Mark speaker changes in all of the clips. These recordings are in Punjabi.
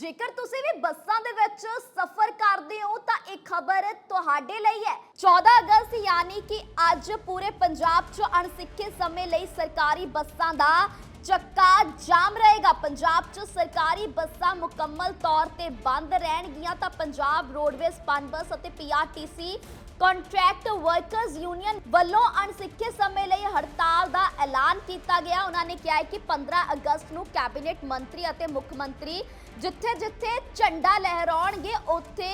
Speaker 1: ਜੇਕਰ ਤੁਸੀਂ ਵੀ ਬੱਸਾਂ ਦੇ ਵਿੱਚ ਸਫ਼ਰ ਕਰਦੇ ਹੋ, ਤਾਂ ਇਹ ਖਬਰ ਤੁਹਾਡੇ ਲਈ ਹੈ। 14 ਅਗਸਤ, ਯਾਨੀ ਕਿ ਅੱਜ ਪੂਰੇ ਪੰਜਾਬ 'ਚ ਅਣਸਿੱਖੇ ਸਮੇਂ ਲਈ ਸਰਕਾਰੀ ਬੱਸਾਂ ਦਾ ਚੱਕਾ ਜਾਮ ਰਹੇਗਾ। ਪੰਜਾਬ 'ਚ ਸਰਕਾਰੀ ਬੱਸਾਂ ਮੁਕੰਮਲ ਤੌਰ ਤੇ ਬੰਦ ਰਹਿਣਗੀਆਂ, ਤਾਂ ਪੰਜਾਬ ਰੋਡਵੇਜ਼, ਪਨਬਸ ਅਤੇ ਪੀਆਰਟੀਸੀ ਕੰਟਰੈਕਟ ਵਰਕਰਸ ਯੂਨੀਅਨ ਵੱਲੋਂ ਅਣਸਿੱਖੇ ਸਮੇਂ ਲਈ ਹੜਤਾਲ ਦਾ ਐਲਾਨ ਕੀਤਾ ਗਿਆ। ਉਹਨਾਂ ਨੇ ਕਿਹਾ ਕਿ 15 ਅਗਸਤ ਨੂੰ ਕੈਬਨਿਟ ਮੰਤਰੀ ਅਤੇ ਮੁੱਖ ਮੰਤਰੀ ਜਿੱਥੇ-ਜਿੱਥੇ ਝੰਡਾ ਲਹਿਰਾਉਣਗੇ, ਉੱਥੇ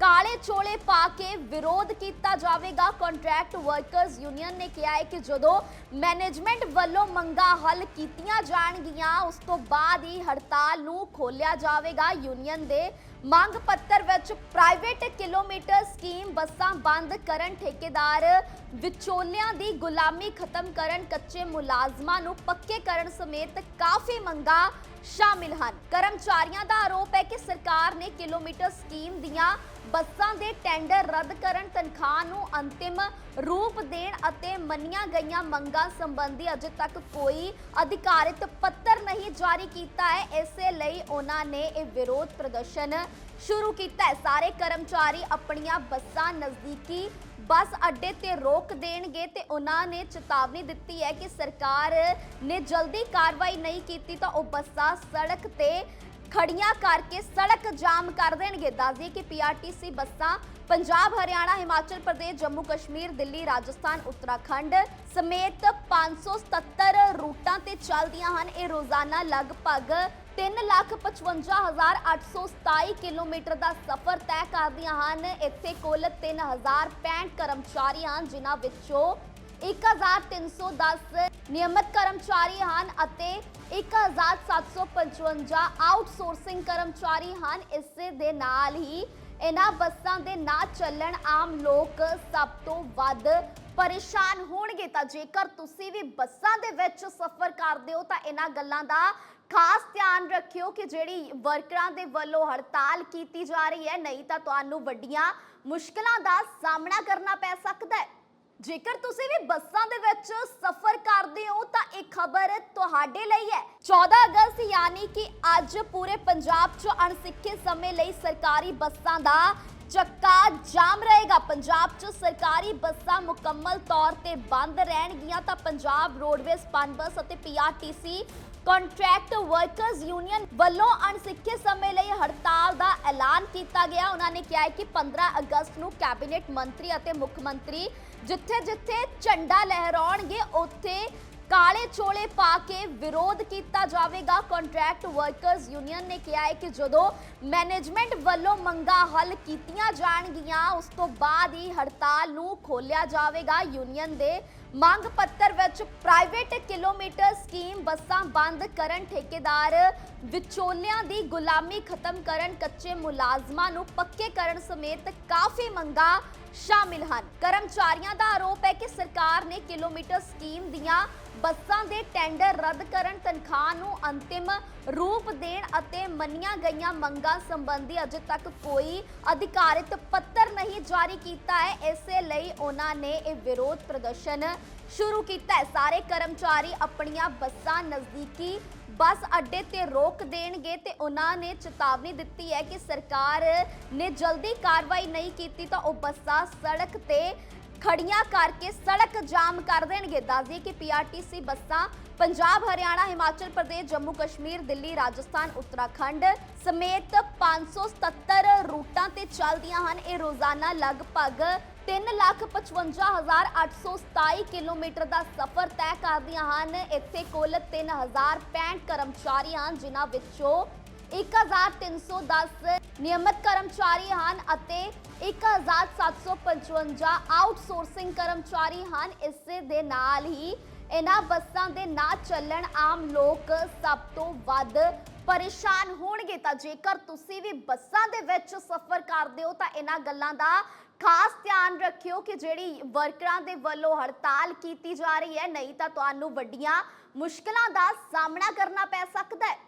Speaker 1: ਕਾਲੇ ਚੋਲੇ ਪਾ ਕੇ ਵਿਰੋਧ ਕੀਤਾ ਜਾਵੇਗਾ। ਕੰਟਰੈਕਟ ਵਰਕਰਸ ਯੂਨੀਅਨ ਨੇ ਕਿਹਾ ਹੈ ਕਿ ਜਦੋਂ ਮੈਨੇਜਮੈਂਟ ਵੱਲੋਂ ਮੰਗਾਂ ਹੱਲ ਕੀਤੀਆਂ ਜਾਣਗੀਆਂ, ਉਸ ਤੋਂ ਬਾਅਦ ਹੀ ਹੜਤਾਲ ਨੂੰ ਖੋਲਿਆ ਜਾਵੇਗਾ। ਯੂਨੀਅਨ ਦੇ ਮੰਗ ਪੱਤਰ ਵਿੱਚ ਪ੍ਰਾਈਵੇਟ ਕਿਲੋਮੀਟਰ ਸਕੀਮ ਬੱਸਾਂ ਬੰਦ ਕਰਨ ਠੇਕੇਦਾਰ ਵਿਚੋਲਿਆਂ ਦੀ ਗੁਲਾਮੀ ਖਤਮ ਕਰਨ ਕੱਚੇ ਮੁਲਾਜ਼ਮਾਂ ਨੂੰ ਪੱਕੇ ਕਰਨ ਸਮੇਤ ਕਾਫੀ ਮੰਗਾਂ ਸ਼ਾਮਿਲ ਹਨ। ਕਰਮਚਾਰੀਆਂ ਦਾ ਆਰੋਪ ਹੈ ਕਿ ਸਰਕਾਰ ਨੇ ਕਿਲੋਮੀਟਰ ਸਕੀਮ ਦੀਆਂ ਬੱਸਾਂ ਦੇ ਟੈਂਡਰ ਰੱਦ ਕਰਨ ਤਨਖਾਹ ਨੂੰ ਅੰਤਿਮ ਰੂਪ ਦੇਣ ਅਤੇ ਮੰਨੀਆਂ ਗਈਆਂ ਮੰਗਾਂ ਸੰਬੰਧੀ ਅਜੇ ਤੱਕ ਕੋਈ ਅਧਿਕਾਰਿਤ ਪੱਤਰ ਨਹੀਂ ਜਾਰੀ ਕੀਤਾ ਹੈ। ਇਸੇ ਲਈ ਉਹਨਾਂ ਨੇ ਇਹ ਵਿਰੋਧ ਪ੍ਰਦਰਸ਼ਨ ਸ਼ੁਰੂ ਕੀਤਾ ਹੈ। ਸਾਰੇ ਕਰਮਚਾਰੀ ਆਪਣੀਆਂ ਬੱਸਾਂ ਨਜ਼ਦੀਕੀ ਬੱਸ ਅੱਡੇ ਤੇ ਰੋਕ ਦੇਣਗੇ ਤੇ ਉਹਨਾਂ ਨੇ ਚੇਤਾਵਨੀ ਦਿੱਤੀ ਹੈ ਕਿ ਸਰਕਾਰ ਨੇ ਜਲਦੀ ਕਾਰਵਾਈ ਨਹੀਂ ਕੀਤੀ ਤਾਂ ਉਹ ਬੱਸਾਂ ਸੜਕ ਤੇ ਖੜੀਆਂ ਕਰਕੇ ਸੜਕ ਜਾਮ ਕਰ ਦੇਣਗੇ। ਦੱਸਦੀ ਕਿ ਪੀਆਰਟੀਸੀ ਬੱਸਾਂ ਪੰਜਾਬ, ਹਰਿਆਣਾ, ਹਿਮਾਚਲ ਪ੍ਰਦੇਸ਼, ਜੰਮੂ, ਕਸ਼ਮੀਰ, ਦਿੱਲੀ, ਰਾਜਸਥਾਨ, ਉੱਤਰਾਖੰਡ ਸਮੇਤ 577 ਰੂਟਾਂ ਤੇ ਚੱਲਦੀਆਂ ਹਨ। ਇਹ ਰੋਜ਼ਾਨਾ ਲਗਭਗ 355827 ਕਿਲੋਮੀਟਰ ਦਾ ਸਫ਼ਰ ਤੈਅ ਕਰਦੀਆਂ ਹਨ। ਇੱਥੇ ਕੁੱਲ 3065 ਕਰਮਚਾਰੀ ਹਨ, ਜਿਨ੍ਹਾਂ ਵਿੱਚੋਂ 1310 ਨਿਯਮਤ ਕਰਮਚਾਰੀ ਹਨ ਅਤੇ 1755 ਆਊਟਸੋਰਸਿੰਗ ਕਰਮਚਾਰੀ ਹਨ। ਇਸੇ ਦੇ ਨਾਲ ਹੀ ਇਹਨਾਂ ਬੱਸਾਂ ਦੇ ਨਾ ਚੱਲਣ ਆਮ ਲੋਕ ਸਭ ਤੋਂ ਵੱਧ ਪਰੇਸ਼ਾਨ ਹੋਣਗੇ। ਤਾਂ ਜੇਕਰ ਤੁਸੀਂ ਵੀ ਬੱਸਾਂ ਦੇ ਵਿੱਚ ਸਫ਼ਰ ਕਰਦੇ ਹੋ ਤਾਂ ਇਹਨਾਂ ਗੱਲਾਂ ਦਾ ਖਾਸ ਧਿਆਨ ਰੱਖਿਓ ਕਿ ਜਿਹੜੀ ਵਰਕਰਾਂ ਦੇ ਵੱਲੋਂ ਹੜਤਾਲ ਕੀਤੀ ਜਾ ਰਹੀ ਹੈ, ਨਹੀਂ ਤਾਂ ਤੁਹਾਨੂੰ ਵੱਡੀਆਂ ਮੁਸ਼ਕਲਾਂ ਦਾ ਸਾਹਮਣਾ ਕਰਨਾ ਪੈ ਸਕਦਾ ਹੈ। ਜੇਕਰ ਤੁਸੀਂ ਵੀ ਬੱਸਾਂ ਦੇ ਵਿੱਚ ਸਫ਼ਰ ਕਰਦੇ ਹੋ, ਤਾਂ ਇਹ ਖਬਰ ਤੁਹਾਡੇ ਲਈ ਹੈ। 14 ਅਗਸਤ, ਯਾਨੀ ਕਿ ਅੱਜ ਪੂਰੇ ਪੰਜਾਬ 'ਚ ਅਣਸਿੱਖੇ ਸਮੇਂ ਲਈ ਸਰਕਾਰੀ ਬੱਸਾਂ ਦਾ ਚੱਕਾ ਜਾਮ ਰਹੇਗਾ। ਪੰਜਾਬ 'ਚ ਸਰਕਾਰੀ ਬੱਸਾਂ ਮੁਕੰਮਲ ਤੌਰ ਤੇ ਬੰਦ ਰਹਿਣਗੀਆਂ ਤਾਂ ਪੰਜਾਬ ਰੋਡਵੇਜ਼ ਪਨਬਸ ਅਤੇ ਪੀਆਰਟੀਸੀ ਕੰਟਰੈਕਟ ਵਰਕਰਸ ਯੂਨੀਅਨ ਵੱਲੋਂ ਅਣਸਿੱਖੇ ਸਮੇਂ ਲਈ ਹੜਤਾਲ ਦਾ ਐਲਾਨ ਕੀਤਾ ਗਿਆ। ਉਹਨਾਂ ਨੇ ਕਿਹਾ ਕਿ 15 ਅਗਸਤ ਨੂੰ ਕੈਬਨਿਟ ਮੰਤਰੀ ਅਤੇ ਮੁੱਖ ਮੰਤਰੀ ਜਿੱਥੇ-ਜਿੱਥੇ ਝੰਡਾ ਲਹਿਰਾਉਣਗੇ, ਉੱਥੇ ਕਾਲੇ ਚੋਲੇ ਪਾ ਕੇ ਵਿਰੋਧ ਕੀਤਾ ਜਾਵੇਗਾ। ਕੰਟਰੈਕਟ ਵਰਕਰਸ ਯੂਨੀਅਨ ਨੇ ਕਿਹਾ ਹੈ ਕਿ ਜਦੋਂ ਮੈਨੇਜਮੈਂਟ ਵੱਲੋਂ ਮੰਗਾਂ ਹੱਲ ਕੀਤੀਆਂ ਜਾਣਗੀਆਂ, ਉਸ ਤੋਂ ਬਾਅਦ ਹੀ ਹੜਤਾਲ ਨੂੰ ਖੋਲਿਆ ਜਾਵੇਗਾ। ਯੂਨੀਅਨ ਦੇ ਮੰਗ ਪੱਤਰ ਵਿੱਚ ਪ੍ਰਾਈਵੇਟ ਕਿਲੋਮੀਟਰ ਸਕੀਮ ਬੱਸਾਂ ਬੰਦ ਕਰਨ ਠੇਕੇਦਾਰ ਵਿਚੋਲਿਆਂ ਦੀ ਗੁਲਾਮੀ ਖਤਮ ਕਰਨ ਕੱਚੇ ਮੁਲਾਜ਼ਮਾਂ ਨੂੰ ਪੱਕੇ ਕਰਨ ਸਮੇਤ ਕਾਫੀ ਮੰਗਾਂ ਸ਼ਾਮਿਲ ਹਨ। ਕਰਮਚਾਰੀਆਂ ਦਾ ਆਰੋਪ ਹੈ ਕਿ ਸਰਕਾਰ ਨੇ ਕਿਲੋਮੀਟਰ ਸਕੀਮ ਦੀਆਂ ਬੱਸਾਂ ਦੇ ਟੈਂਡਰ ਰੱਦ ਕਰਨ ਤਨਖਾਹ ਨੂੰ ਅੰਤਿਮ ਰੂਪ ਦੇਣ ਅਤੇ ਮੰਨੀਆਂ ਗਈਆਂ ਮੰਗਾਂ ਸੰਬੰਧੀ ਅਜੇ ਤੱਕ ਕੋਈ ਅਧਿਕਾਰਿਤ ਪੱਤਰ ਨਹੀਂ ਜਾਰੀ ਕੀਤਾ ਹੈ। ਇਸੇ ਲਈ ਉਹਨਾਂ ਨੇ ਇਹ ਵਿਰੋਧ ਪ੍ਰਦਰਸ਼ਨ ਸ਼ੁਰੂ ਕੀਤਾ ਹੈ। ਸਾਰੇ ਕਰਮਚਾਰੀ ਆਪਣੀਆਂ ਬੱਸਾਂ ਨਜ਼ਦੀਕੀ ਬੱਸ ਅੱਡੇ ਤੇ ਰੋਕ ਦੇਣਗੇ ਤੇ ਉਹਨਾਂ ਨੇ ਚੇਤਾਵਨੀ ਦਿੱਤੀ ਹੈ ਕਿ ਸਰਕਾਰ ਨੇ ਜਲਦੀ ਕਾਰਵਾਈ ਨਹੀਂ ਕੀਤੀ ਤਾਂ ਉਹ ਬੱਸਾਂ ਸੜਕ ਤੇ ਖੜੀਆਂ ਕਰਕੇ ਸੜਕ ਜਾਮ ਕਰ ਦੇਣਗੇ। ਦੱਸਦੀ ਕਿ ਪੀਆਰਟੀਸੀ ਬੱਸਾਂ ਪੰਜਾਬ, ਹਰਿਆਣਾ, ਹਿਮਾਚਲ ਪ੍ਰਦੇਸ਼, ਜੰਮੂ, ਕਸ਼ਮੀਰ, ਦਿੱਲੀ, ਰਾਜਸਥਾਨ, ਉੱਤਰਾਖੰਡ ਸਮੇਤ 577 ਰੂਟਾਂ ਤੇ ਚੱਲਦੀਆਂ ਹਨ। ਇਹ ਰੋਜ਼ਾਨਾ ਲਗਭਗ 355827 ਕਿਲੋਮੀਟਰ ਦਾ ਸਫ਼ਰ ਤੈਅ ਕਰਦੀਆਂ ਹਨ। ਇੱਥੇ ਕੁੱਲ 3065 ਕਰਮਚਾਰੀ ਹਨ, ਜਿਨ੍ਹਾਂ ਵਿੱਚੋਂ 1310 ਨਿਯਮਤ ਕਰਮਚਾਰੀ ਹਨ। ਅਤੇ 1755 ਆਊਟਸੋਰਸਿੰਗ ਕਰਮਚਾਰੀ ਹਨ। ਇਸੇ ਦੇ ਨਾਲ ਹੀ ਇਹਨਾਂ ਬੱਸਾਂ ਦੇ ਨਾ ਚੱਲਣ ਆਮ ਲੋਕ ਸਭ ਤੋਂ ਵੱਧ ਪਰੇਸ਼ਾਨ ਹੋਣਗੇ। ਤਾਂ ਜੇਕਰ ਤੁਸੀਂ ਵੀ ਬੱਸਾਂ ਦੇ ਵਿੱਚ ਸਫ਼ਰ ਕਰਦੇ ਹੋ, ਤਾਂ ਇਹਨਾਂ ਗੱਲਾਂ ਦਾ ਖਾਸ ਧਿਆਨ ਰੱਖਿਓ ਕਿ ਜਿਹੜੀ ਵਰਕਰਾਂ ਦੇ ਵੱਲੋਂ ਹੜਤਾਲ ਕੀਤੀ ਜਾ ਰਹੀ ਹੈ, ਨਹੀਂ ਤਾਂ ਤੁਹਾਨੂੰ ਵੱਡੀਆਂ ਮੁਸ਼ਕਲਾਂ ਦਾ ਸਾਹਮਣਾ ਕਰਨਾ ਪੈ ਸਕਦਾ ਹੈ।